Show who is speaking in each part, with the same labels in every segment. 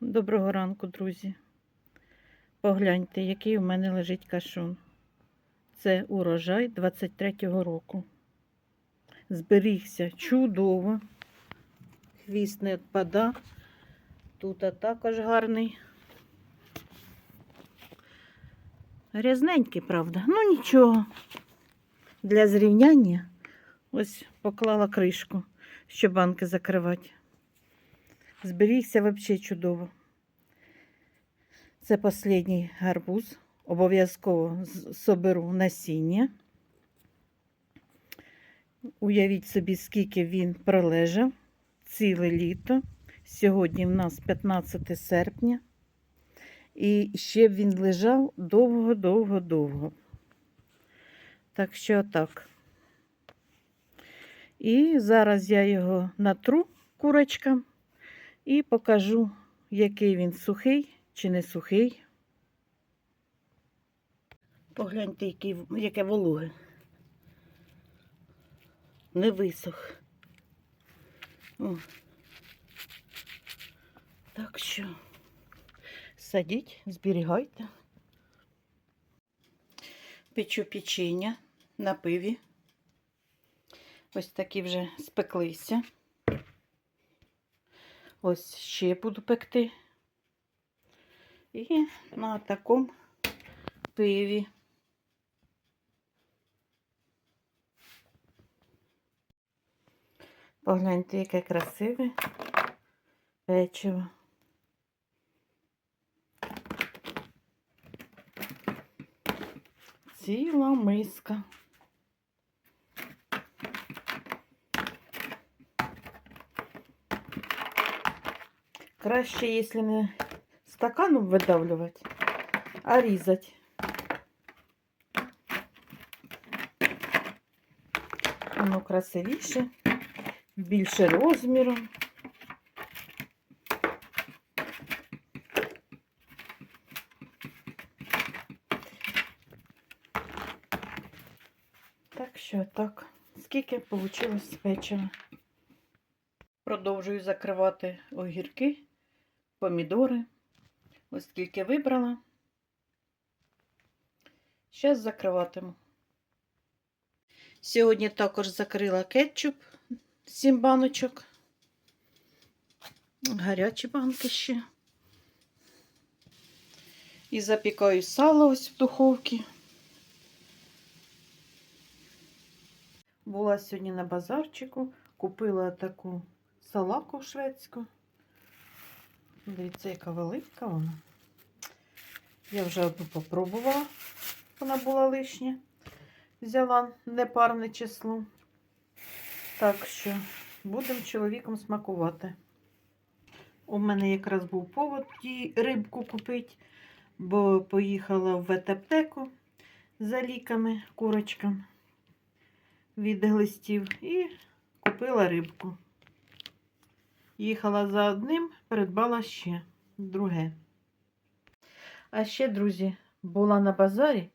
Speaker 1: Доброго ранку, друзі. Погляньте, який у мене лежить кашун. Це урожай 23-го року. Зберігся чудово. Хвіст не відпада. Тут також гарний. Грязненький, правда. Ну нічого. Для зрівняння ось поклала кришку, щоб банки закривати. Зберігся взагалі чудово. Це останній гарбуз. Обов'язково соберу насіння. Уявіть собі, скільки він пролежав ціле літо. Сьогодні в нас 15 серпня. І ще б він лежав довго-довго-довго. Так що так. І зараз я його натру курочкам і покажу, який він сухий чи не сухий. Погляньте, який, яке вологе. Не висох. О. Так що садіть, зберігайте. Печу печення на пиві. Ось такі вже спеклися. Ось ще буду пекти. І на такому пиві. Погляньте, яке красиве печиво. Ціла миска. Краще, якщо не стаканом видавлювати, а різати. Воно красивіше, більше розміром. Так що так, скільки вийшло з печива. Продовжую закривати огірки, помідори. Ось скільки вибрала. Зараз закриватиму. Сьогодні також закрила кетчуп, 7 баночок. Гарячі банки ще. І запікаю сало ось в духовці. Була сьогодні на базарчику, купила таку салаку шведську. Дивіться, яка велика вона. Я вже одну попробувала, вона була лишня. Взяла непарне число. Так що будемо чоловіком смакувати. У мене якраз був повод їй рибку купити, бо поїхала в ветаптеку за ліками курочкам від глистів і купила рибку. Їхала за одним, придбала ще друге. А ще, друзі, була на базарі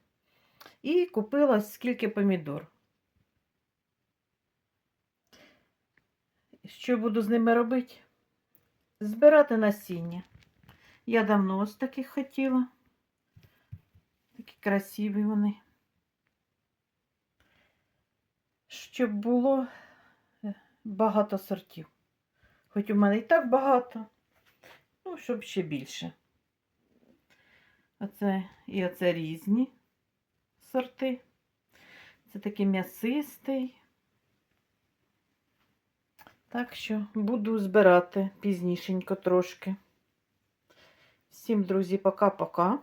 Speaker 1: і купила скільки помідор. Що буду з ними робити? Збирати насіння. Я давно ось таких хотіла. Такі красиві вони. Щоб було е, багато сортів. Хоч у мене і так багато, ну, щоб ще більше. Оце і оце різні сорти. Це такий м'ясистий. Так що буду збирати пізнішенько трошки. Всім, друзі, пока-пока.